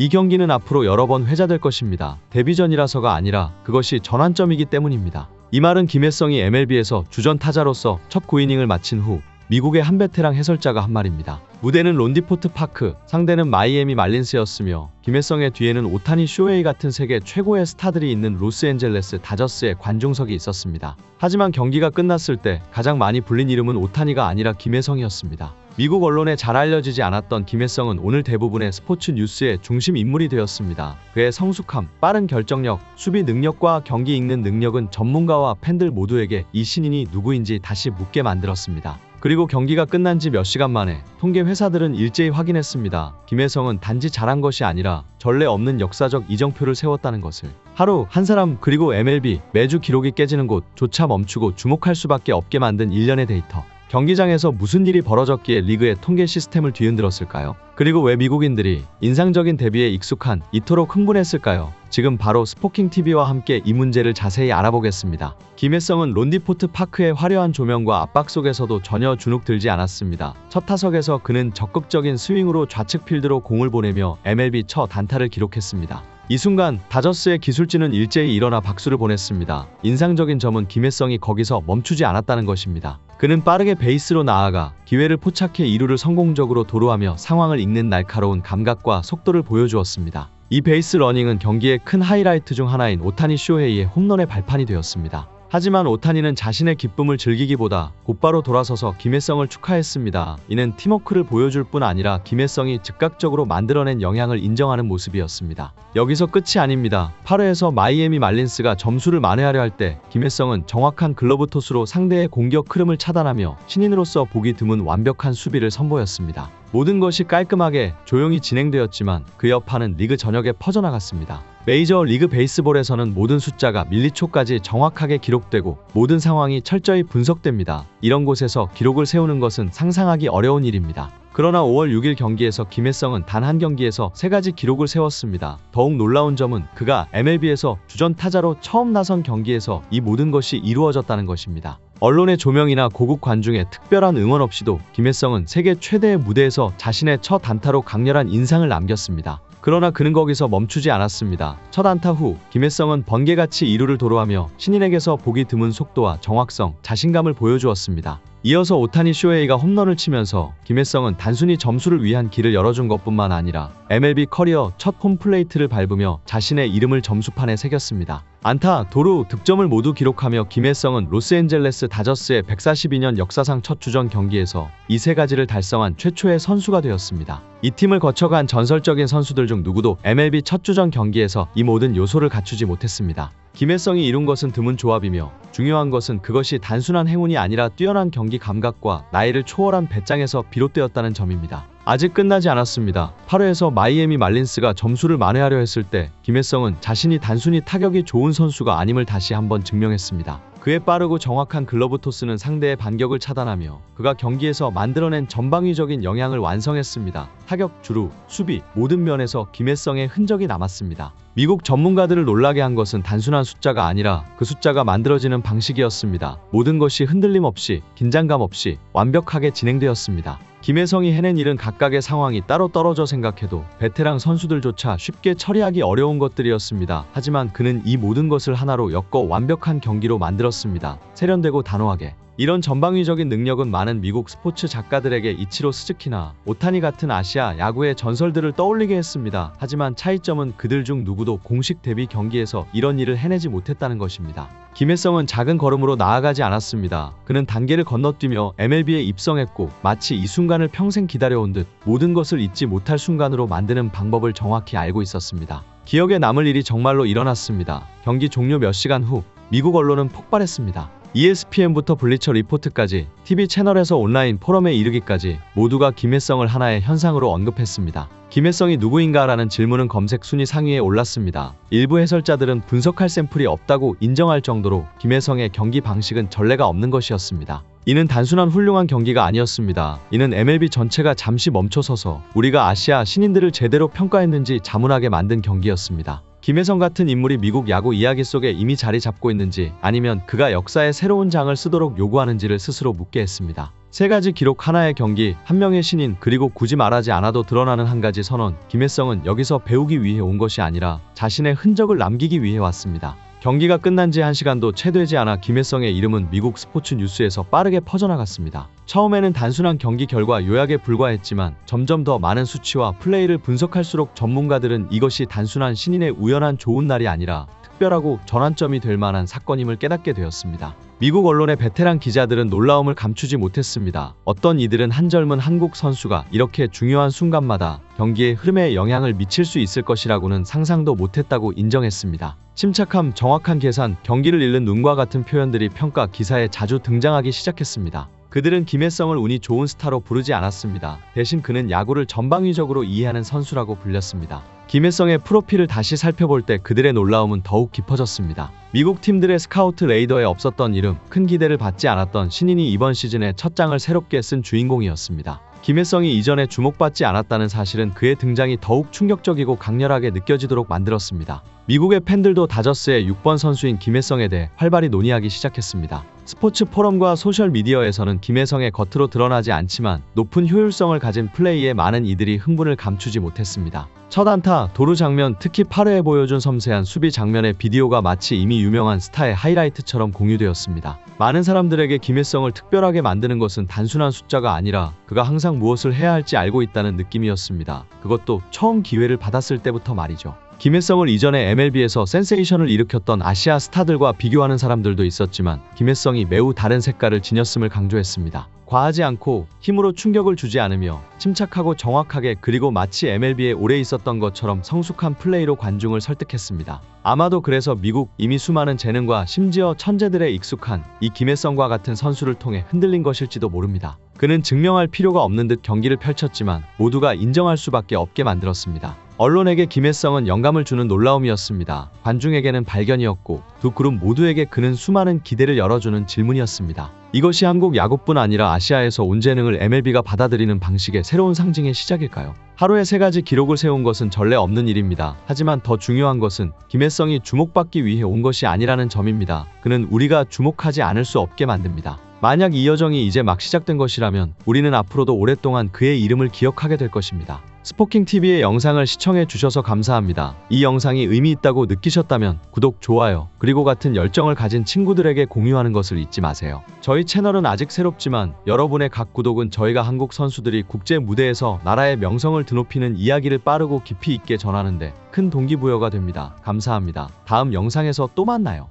이 경기는 앞으로 여러 번 회자될 것입니다. 데뷔전이라서가 아니라 그것이 전환점이기 때문입니다. 이 말은 김혜성이 MLB에서 주전 타자로서 첫 9이닝을 마친 후 미국의 한 베테랑 해설자가 한 말입니다. 무대는 론디포트 파크, 상대는 마이애미 말린스였으며 김혜성의 뒤에는 오타니 쇼웨이 같은 세계 최고의 스타들이 있는 로스앤젤레스 다저스의 관중석이 있었습니다. 하지만 경기가 끝났을 때 가장 많이 불린 이름은 오타니가 아니라 김혜성이었습니다. 미국 언론에 잘 알려지지 않았던 김혜성은 오늘 대부분의 스포츠 뉴스의 중심 인물이 되었습니다. 그의 성숙함, 빠른 결정력, 수비 능력과 경기 읽는 능력은 전문가와 팬들 모두에게 이 신인이 누구인지 다시 묻게 만들었습니다. 그리고 경기가 끝난 지 몇 시간 만에 통계 회사들은 일제히 확인했습니다. 김혜성은 단지 잘한 것이 아니라 전례 없는 역사적 이정표를 세웠다는 것을. 하루 한 사람 그리고 MLB 매주 기록이 깨지는 곳조차 멈추고 주목할 수밖에 없게 만든 일련의 데이터. 경기장에서 무슨 일이 벌어졌기에 리그의 통계 시스템을 뒤흔들었을까요? 그리고 왜 미국인들이 인상적인 데뷔에 익숙한 이토록 흥분했을까요? 지금 바로 스포킹 TV와 함께 이 문제를 자세히 알아보겠습니다. 김혜성은 론디포트 파크의 화려한 조명과 압박 속에서도 전혀 주눅 들지 않았습니다. 첫 타석에서 그는 적극적인 스윙으로 좌측 필드로 공을 보내며 MLB 첫 단타를 기록했습니다. 이 순간 다저스의 기술진은 일제히 일어나 박수를 보냈습니다. 인상적인 점은 김혜성이 거기서 멈추지 않았다는 것입니다. 그는 빠르게 베이스로 나아가 기회를 포착해 이루를 성공적으로 도루하며 상황을 읽는 날카로운 감각과 속도를 보여주었습니다. 이 베이스 러닝은 경기의 큰 하이라이트 중 하나인 오타니 쇼헤이의 홈런의 발판이 되었습니다. 하지만 오타니는 자신의 기쁨을 즐기기보다 곧바로 돌아서서 김혜성을 축하했습니다. 이는 팀워크를 보여줄 뿐 아니라 김혜성이 즉각적으로 만들어낸 영향을 인정하는 모습이었습니다. 여기서 끝이 아닙니다. 8회에서 마이애미 말린스가 점수를 만회하려 할 때 김혜성은 정확한 글러브 토스로 상대의 공격 흐름을 차단하며 신인으로서 보기 드문 완벽한 수비를 선보였습니다. 모든 것이 깔끔하게 조용히 진행되었지만 그 여파는 리그 전역에 퍼져나갔습니다. 메이저 리그 베이스볼에서는 모든 숫자가 밀리초까지 정확하게 기록되고 모든 상황이 철저히 분석됩니다. 이런 곳에서 기록을 세우는 것은 상상하기 어려운 일입니다. 그러나 5월 6일 경기에서 김혜성은 단 한 경기에서 세 가지 기록을 세웠습니다. 더욱 놀라운 점은 그가 MLB에서 주전 타자로 처음 나선 경기에서 이 모든 것이 이루어졌다는 것입니다. 언론의 조명이나 고국 관중의 특별한 응원 없이도 김혜성은 세계 최대의 무대에서 자신의 첫 단타로 강렬한 인상을 남겼습니다. 그러나 그는 거기서 멈추지 않았습니다. 첫 안타 후 김혜성은 번개같이 이루를 도로하며 신인에게서 보기 드문 속도와 정확성, 자신감을 보여주었습니다. 이어서 오타니 쇼헤이가 홈런을 치면서 김혜성은 단순히 점수를 위한 길을 열어준 것뿐만 아니라 MLB 커리어 첫 홈플레이트를 밟으며 자신의 이름을 점수판에 새겼습니다. 안타, 도루, 득점을 모두 기록하며 김혜성은 로스앤젤레스 다저스의 142년 역사상 첫 주전 경기에서 이 세 가지를 달성한 최초의 선수가 되었습니다. 이 팀을 거쳐간 전설적인 선수들 중 누구도 MLB 첫 주전 경기에서 이 모든 요소를 갖추지 못했습니다. 김혜성이 이룬 것은 드문 조합이며 중요한 것은 그것이 단순한 행운이 아니라 뛰어난 경기 감각과 나이를 초월한 배짱에서 비롯되었다는 점입니다. 아직 끝나지 않았습니다. 8회에서 마이애미 말린스가 점수를 만회하려 했을 때 김혜성은 자신이 단순히 타격이 좋은 선수가 아님을 다시 한번 증명했습니다. 그의 빠르고 정확한 글러브 토스는 상대의 반격을 차단하며 그가 경기에서 만들어낸 전방위적인 영향을 완성했습니다. 타격, 주루, 수비 모든 면에서 김혜성의 흔적이 남았습니다. 미국 전문가들을 놀라게 한 것은 단순한 숫자가 아니라 그 숫자가 만들어지는 방식이었습니다. 모든 것이 흔들림 없이 긴장감 없이 완벽하게 진행되었습니다. 김혜성이 해낸 일은 각각의 상황이 따로 떨어져 생각해도 베테랑 선수들조차 쉽게 처리하기 어려운 것들이었습니다. 하지만 그는 이 모든 것을 하나로 엮어 완벽한 경기로 만들었습니다. 세련되고 단호하게. 이런 전방위적인 능력은 많은 미국 스포츠 작가들에게 이치로 스즈키나 오타니 같은 아시아 야구의 전설들을 떠올리게 했습니다. 하지만 차이점은 그들 중 누구도 공식 데뷔 경기에서 이런 일을 해내지 못했다는 것입니다. 김혜성은 작은 걸음으로 나아가지 않았습니다. 그는 단계를 건너뛰며 MLB에 입성했고 마치 이 순간을 평생 기다려온 듯 모든 것을 잊지 못할 순간으로 만드는 방법을 정확히 알고 있었습니다. 기억에 남을 일이 정말로 일어났습니다. 경기 종료 몇 시간 후 미국 언론은 폭발했습니다. ESPN부터 블리처 리포트까지 TV 채널에서 온라인 포럼에 이르기까지 모두가 김혜성을 하나의 현상으로 언급했습니다. 김혜성이 누구인가라는 질문은 검색 순위 상위에 올랐습니다. 일부 해설자들은 분석할 샘플이 없다고 인정할 정도로 김혜성의 경기 방식은 전례가 없는 것이었습니다. 이는 단순한 훌륭한 경기가 아니었습니다. 이는 MLB 전체가 잠시 멈춰서서 우리가 아시아 신인들을 제대로 평가했는지 자문하게 만든 경기였습니다. 김혜성 같은 인물이 미국 야구 이야기 속에 이미 자리 잡고 있는지 아니면 그가 역사의 새로운 장을 쓰도록 요구하는지를 스스로 묻게 했습니다. 세 가지 기록 하나의 경기, 한 명의 신인, 그리고 굳이 말하지 않아도 드러나는 한 가지 선언. 김혜성은 여기서 배우기 위해 온 것이 아니라 자신의 흔적을 남기기 위해 왔습니다. 경기가 끝난 지한 시간도 채 되지 않아 김혜성의 이름은 미국 스포츠 뉴스에서 빠르게 퍼져나갔습니다. 처음에는 단순한 경기 결과 요약에 불과했지만 점점 더 많은 수치와 플레이를 분석할수록 전문가들은 이것이 단순한 신인의 우연한 좋은 날이 아니라 특별하고 전환점이 될 만한 사건임을 깨닫게 되었습니다. 미국 언론의 베테랑 기자들은 놀라움을 감추지 못했습니다. 어떤 이들은 한 젊은 한국 선수가 이렇게 중요한 순간마다 경기의 흐름에 영향을 미칠 수 있을 것이라고는 상상도 못했다고 인정했습니다. 침착함, 정확한 계산, 경기를 잃는 눈과 같은 표현들이 평가 기사에 자주 등장하기 시작했습니다. 그들은 김혜성을 운이 좋은 스타로 부르지 않았습니다. 대신 그는 야구를 전방위적으로 이해하는 선수라고 불렸습니다. 김혜성의 프로필을 다시 살펴볼 때 그들의 놀라움은 더욱 깊어졌습니다. 미국 팀들의 스카우트 레이더에 없었던 이름, 큰 기대를 받지 않았던 신인이 이번 시즌에 첫 장을 새롭게 쓴 주인공이었습니다. 김혜성이 이전에 주목받지 않았다는 사실은 그의 등장이 더욱 충격적이고 강렬하게 느껴지도록 만들었습니다. 미국의 팬들도 다저스의 6번 선수인 김혜성에 대해 활발히 논의하기 시작했습니다. 스포츠 포럼과 소셜 미디어에서는 김혜성의 겉으로 드러나지 않지만 높은 효율성을 가진 플레이에 많은 이들이 흥분을 감추지 못했습니다. 첫 안타, 도루 장면, 특히 8회에 보여준 섬세한 수비 장면의 비디오가 마치 이미 유명한 스타의 하이라이트처럼 공유되었습니다. 많은 사람들에게 김혜성을 특별하게 만드는 것은 단순한 숫자가 아니라 그가 항상 무엇을 해야 할지 알고 있다는 느낌이었습니다. 그것도 처음 기회를 받았을 때부터 말이죠. 김혜성을 이전에 MLB에서 센세이션을 일으켰던 아시아 스타들과 비교하는 사람들도 있었지만 김혜성이 매우 다른 색깔을 지녔음을 강조했습니다. 과하지 않고 힘으로 충격을 주지 않으며 침착하고 정확하게 그리고 마치 MLB에 오래 있었던 것처럼 성숙한 플레이로 관중을 설득했습니다. 아마도 그래서 미국 이미 수많은 재능과 심지어 천재들의 익숙한 이 김혜성과 같은 선수를 통해 흔들린 것일지도 모릅니다. 그는 증명할 필요가 없는 듯 경기를 펼쳤지만 모두가 인정할 수밖에 없게 만들었습니다. 언론에게 김혜성은 영감을 주는 놀라움이었습니다. 관중에게는 발견이었고 두 그룹 모두에게 그는 수많은 기대를 열어주는 질문이었습니다. 이것이 한국 야구뿐 아니라 아시아에서 온 재능을 MLB가 받아들이는 방식의 새로운 상징의 시작일까요? 하루에 세 가지 기록을 세운 것은 전례 없는 일입니다. 하지만 더 중요한 것은 김혜성이 주목받기 위해 온 것이 아니라는 점입니다. 그는 우리가 주목하지 않을 수 없게 만듭니다. 만약 이 여정이 이제 막 시작된 것이라면 우리는 앞으로도 오랫동안 그의 이름을 기억하게 될 것입니다. 스포킹TV의 영상을 시청해 주셔서 감사합니다. 이 영상이 의미 있다고 느끼셨다면 구독, 좋아요, 그리고 같은 열정을 가진 친구들에게 공유하는 것을 잊지 마세요. 저희 채널은 아직 새롭지만 여러분의 각 구독은 저희가 한국 선수들이 국제 무대에서 나라의 명성을 드높이는 이야기를 빠르고 깊이 있게 전하는데 큰 동기부여가 됩니다. 감사합니다. 다음 영상에서 또 만나요.